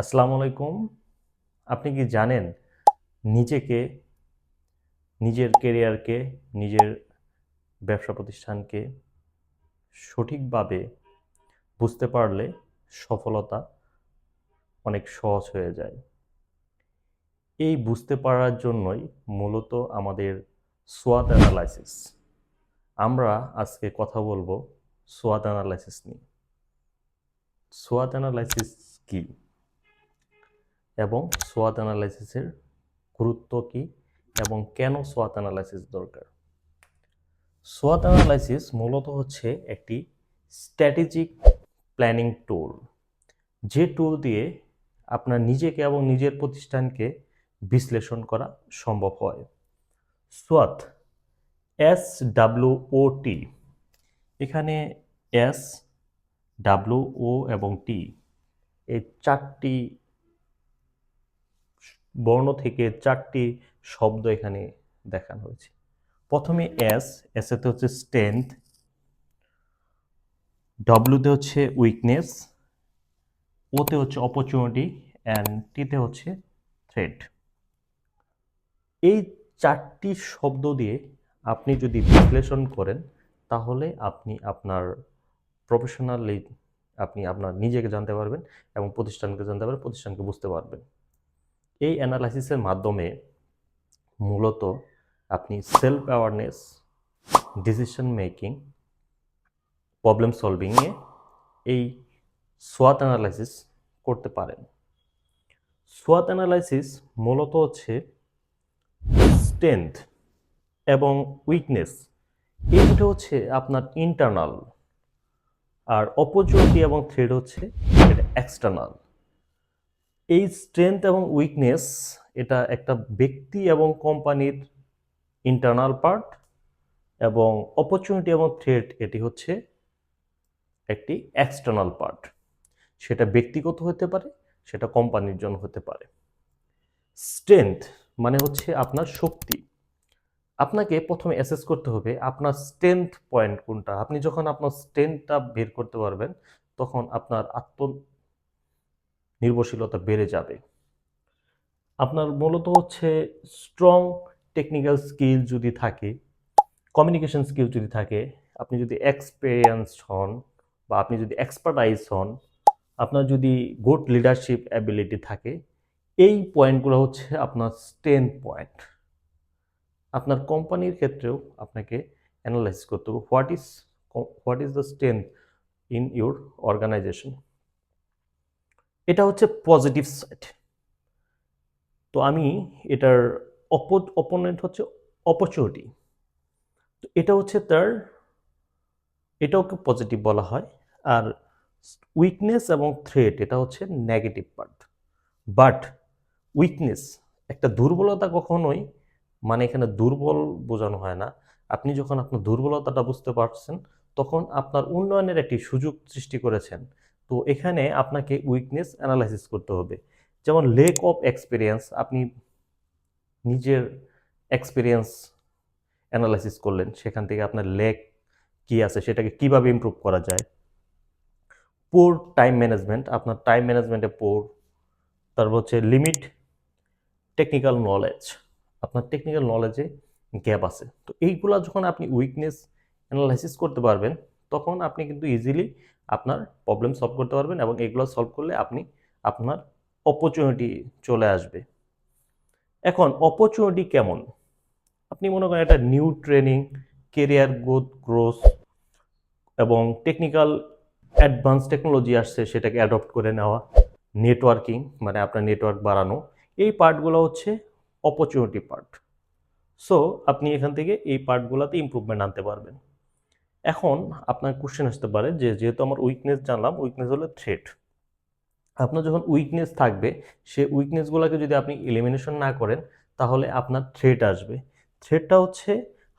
আসসালামু আলাইকুম। আপনি কি জানেন নিজেকে, নিজের কেরিয়ারকে নিজের ব্যবসা প্রতিষ্ঠানকে সঠিকভাবে বুঝতে পারলে সফলতা অনেক সহজ হয়ে যায়। এই বুঝতে পারার জন্যই মূলত আমাদের সোয়াট অ্যানালাইসিস আমরা আজকে কথা বলব সোয়াট অ্যানালাইসিস নিয়ে। সোয়াট অ্যানালাইসিস কী? এবং সোয়াট অ্যানালাইসিসের গুরুত্ব কী এবং কেন সোয়াট অ্যানালাইসিস দরকার? সোয়াত অ্যানালাইসিস মূলত হচ্ছে একটি স্ট্র্যাটেজিক প্ল্যানিং টুল যে টুল দিয়ে আপনার নিজেকে এবং নিজের প্রতিষ্ঠানকে বিশ্লেষণ করা সম্ভব হয়। সোয়াট এস ডাব্লিউ ও টি এখানে এস ডাব্লিউ ও এবং টি এই চারটি বর্ণ থেকে চারটি শব্দ এখানে দেখানো হয়েছে। প্রথমে এস এসেতে হচ্ছে স্ট্রেংথ ডব্লিউতে হচ্ছে উইকনেস ওতে হচ্ছে অপরচুনিটি অ্যান্ড টিতে হচ্ছে থ্রেড এই চারটি শব্দ দিয়ে আপনি যদি বিশ্লেষণ করেন, তাহলে আপনি আপনার প্রফেশনালি আপনি আপনার নিজেকে জানতে পারবেন এবং প্রতিষ্ঠানকে জানতে পারবেন, প্রতিষ্ঠানকে বুঝতে পারবেন। এই অ্যানালাইসিসের মাধ্যমে মূলত আপনি self awareness decision making problem সলভিংয়ে এই সোয়াত অ্যানালাইসিস করতে পারেন। সোয়াত অ্যানালাইসিস মূলত হচ্ছে স্ট্রেংথ এবং উইকনেস এই দুটো হচ্ছে আপনার ইন্টারনাল আর অপরচুনিটি এবং থ্রেড হচ্ছে এটা এক্সটার্নাল এই স্ট্রেংথ এবং উইকনেস এটা একটা ব্যক্তি এবং কোম্পানির ইন্টারনাল পার্ট এবং অপরচুনিটি এবং থ্রেট এটি হচ্ছে একটি এক্সটার্নাল পার্ট সেটা ব্যক্তিগত হতে পারে, সেটা কোম্পানির জন্য হতে পারে। স্ট্রেংথ মানে হচ্ছে আপনার শক্তি। আপনাকে প্রথমে অ্যাসেস করতে হবে আপনার স্ট্রেংথ পয়েন্ট কোনটা। আপনি যখন আপনার স্ট্রেংথটা বের করতে পারবেন, তখন আপনার আত্ম নির্ভরশীলতা বেড়ে যাবে। আপনার মূলত হচ্ছে স্ট্রং টেকনিক্যাল স্কিল যদি থাকে কমিউনিকেশন স্কিল যদি থাকে, আপনি যদি এক্সপেরিয়েন্স হন বা আপনি যদি এক্সপার্টাইজ হন, আপনার যদি গুড লিডারশিপ অ্যাবিলিটি থাকে, এই পয়েন্টগুলো হচ্ছে আপনার স্ট্রেংথ পয়েন্ট আপনার কোম্পানির ক্ষেত্রেও আপনাকে অ্যানালাইজ করতে হবে what is what is the strength in your organisation এটা হচ্ছে পজিটিভ সাইড তো আমি এটার অপোনেন্ট হচ্ছে অপরচুনিটি তো এটা হচ্ছে তার এটাওকে পজিটিভ বলা হয়, আর উইকনেস এবং থ্রেট এটা হচ্ছে নেগেটিভ পার্ট বাট উইকনেস একটা দুর্বলতা কখনোই মানে এখানে দুর্বল বোঝানো হয় না। আপনি যখন আপনার দুর্বলতাটা বুঝতে পারছেন, তখন আপনার উন্নয়নের একটি সুযোগ সৃষ্টি করেছেন। তো এখানে আপনাকে উইকনেস অ্যানালাইসিস করতে হবে। যেমন লেক অফ এক্সপিরিয়েন্স আপনি নিজের এক্সপিরিয়েন্স অ্যানালাইসিস করলেন, সেখান থেকে আপনার লেক কি আছে, সেটাকে কীভাবে ইমপ্রুভ করা যায়। পোর টাইম ম্যানেজমেন্ট আপনার টাইম ম্যানেজমেন্টে পোর তারপর হচ্ছে লিমিট টেকনিক্যাল নলেজ আপনার টেকনিক্যাল নলেজে গ্যাপ আছে। তো এইগুলা যখন আপনি উইকনেস অ্যানালাইসিস করতে পারবেন তখন আপনি কিন্তু ইজিলি আপনার প্রবলেম সলভ করতে পারবেন এবং এগুলো সলভ করলে আপনি আপনার অপরচুনিটি চলে আসবে। এখন অপরচুনিটি কেমন? আপনি মনে করেন একটা new training career growth growth এবং টেকনিক্যাল অ্যাডভান্স টেকনোলজি আসছে সেটাকে অ্যাডপ্ট করে নেওয়া নেটওয়ার্কিং মানে আপনার নেটওয়ার্ক বাড়ানো, এই পার্টগুলো হচ্ছে অপরচুনিটি পার্ট সো আপনি এখান থেকে এই পার্টগুলোতে ইম্প্রুভমেন্ট আনতে পারবেন। এখন আপনার কোশ্চেন আসতে পারে যে, যেহেতু আমার উইকনেস জানলাম উইকনেস হলো থ্রেট আপনার যখন উইকনেস থাকবে, সে উইকনেসগুলোকে যদি আপনি এলিমিনেশন না করেন, তাহলে আপনার থ্রেট আসবে। থ্রেটটা হচ্ছে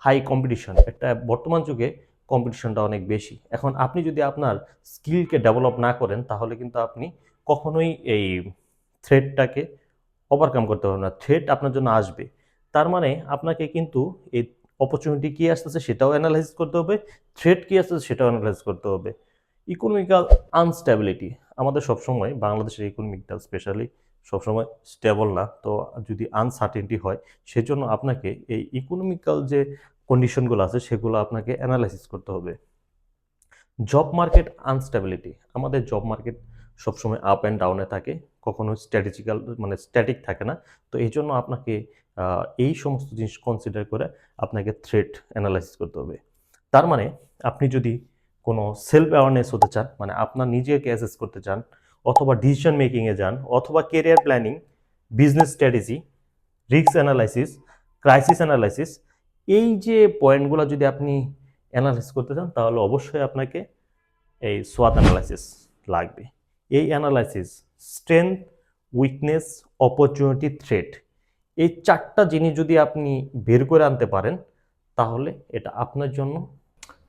হাই কম্পিটিশন একটা বর্তমান যুগে কম্পিটিশনটা অনেক বেশি। এখন আপনি যদি আপনার স্কিলকে ডেভেলপ না করেন, তাহলে কিন্তু আপনি কখনোই এই থ্রেটটাকে ওভারকাম করতে পারবেন না। থ্রেট আপনার জন্য আসবে। তার মানে আপনাকে কিন্তু এই অপরচুনিটি কী আসতেছে সেটাও অ্যানালাইজ করতে হবে থ্রেট কী আসতেছে সেটাও অ্যানালাইজ করতে হবে। ইকোনমিক্যাল আনস্টেবিলিটি আমাদের সবসময়, বাংলাদেশের ইকোনমিকটা স্পেশালি সবসময় স্টেবল না। তো যদি আনসার্টেনটি হয়, সেজন্য আপনাকে এই ইকোনমিক্যাল যে কন্ডিশনগুলো আছে, সেগুলো আপনাকে অ্যানালাইসিস করতে হবে। জব মার্কেট আনস্টেবিলিটি আমাদের জব মার্কেট সবসময় আপ অ্যান্ড ডাউনে থাকে কখনো স্ট্র্যাটেজিক্যাল মানে স্ট্যাটিক থাকে না। তো এই জন্য আপনাকে এই সমস্ত জিনিস কনসিডার করে আপনাকে থ্রেট অ্যানালাইসিস করতে হবে। তার মানে আপনি যদি কোনো সেলফ অ্যাওয়ারনেস হতে চান মানে আপনার নিজেকে অ্যাসেস করতে চান, অথবা ডিসিশন মেকিংয়ে যান, অথবা career planning business strategy risk analysis crisis analysis এই যে পয়েন্টগুলো যদি আপনি অ্যানালাইসিস করতে চান, তাহলে অবশ্যই আপনাকে এই সোয়াত অ্যানালাইসিস লাগবে। এই analysis strength weakness opportunity threat এই চারটা জিনিস যদি আপনি বের করে আনতে পারেন, তাহলে এটা আপনার জন্য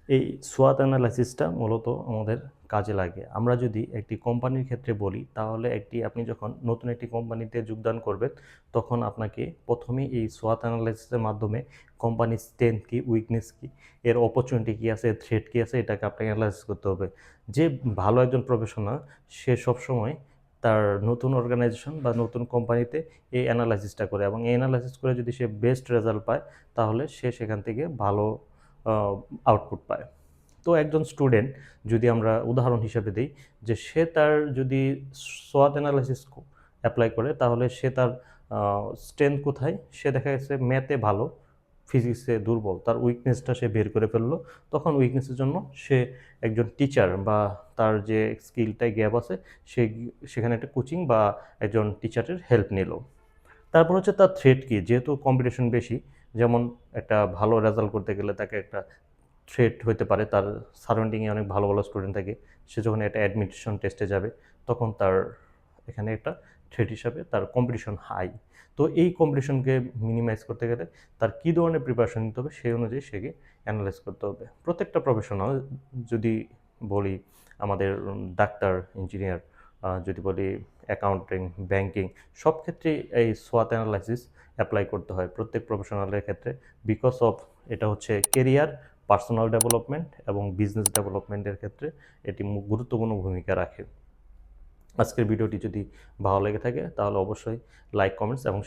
এই সোয়াত অ্যানালাইসিসটা মূলত আমাদের কাজে লাগে। আমরা যদি একটি কোম্পানির ক্ষেত্রে বলি, তাহলে একটি আপনি যখন নতুন একটি কোম্পানিতে যোগদান করবেন, তখন আপনাকে প্রথমে এই সোয়াত অ্যানালাইসিসের মাধ্যমে কোম্পানির স্ট্রেংথ কী উইকনেস কী, এর অপরচুনিটি কী আছে থ্রেট কী আছে, এটাকে আপনাকে অ্যানালাইসিস করতে হবে। যে ভালো একজন প্রফেশনাল সে সবসময় তার নতুন অর্গানাইজেশন বা নতুন কোম্পানিতে এই অ্যানালাইসিসটা করে এবং এই অ্যানালাইসিস করে যদি সে বেস্ট রেজাল্ট পায়, তাহলে সে সেখান থেকে ভালো আউটপুট পায়। তো একজন স্টুডেন্ট যদি আমরা উদাহরণ হিসেবে দিই যে সে তার যদি সোয়াত অ্যানালাইসিস অ্যাপ্লাই করে, তাহলে সে তার স্ট্রেংথ কোথায়? সে দেখা গেছে ম্যাথে ভালো ফিজিক্সে দুর্বল, তার উইকনেসটা সে বের করে ফেলল। তখন উইকনেসের জন্য সে একজন টিচার বা তার যে স্কিলটায় গ্যাপ আছে, সে সেখানে একটা কোচিং বা একজন টিচারের হেল্প নিল। তারপর হচ্ছে তার থ্রেট কি? যেহেতু কম্পিটিশন বেশি যেমন একটা ভালো রেজাল্ট করতে গেলে তাকে একটা থ্রেট হতে পারে। তার সারাউন্ডিংয়ে অনেক ভালো ভালো স্টুডেন্ট থাকে। সে যখন একটা অ্যাডমিশন টেস্টে যাবে, তখন তার এখানে একটা থ্রেট হিসাবে তার কম্পিটিশন হাই তো এই কম্পিটিশনকে মিনিমাইজ করতে গেলে তার কী ধরনের প্রিপারেশন নিতে হবে, সেই অনুযায়ী সেকে অ্যানালাইজ করতে হবে। প্রত্যেকটা প্রফেশনাল যদি বলি আমাদের ডাক্তার ইঞ্জিনিয়ার যদি বলি অ্যাকাউন্টিং ব্যাংকিং সব ক্ষেত্রে এই সোয়াত অ্যানালাইসিস অ্যাপ্লাই করতে হয় প্রত্যেক প্রফেশনালের ক্ষেত্রে বিকজ অফ এটা হচ্ছে কেরিয়ার পার্সোনাল ডেভেলপমেন্ট এবং বিজনেস ডেভেলপমেন্টের ক্ষেত্রে এটি গুরুত্বপূর্ণ ভূমিকা রাখে। আজকের ভিডিওটি যদি ভালো লেগে থাকে তাহলে অবশ্যই লাইক কমেন্টস এবং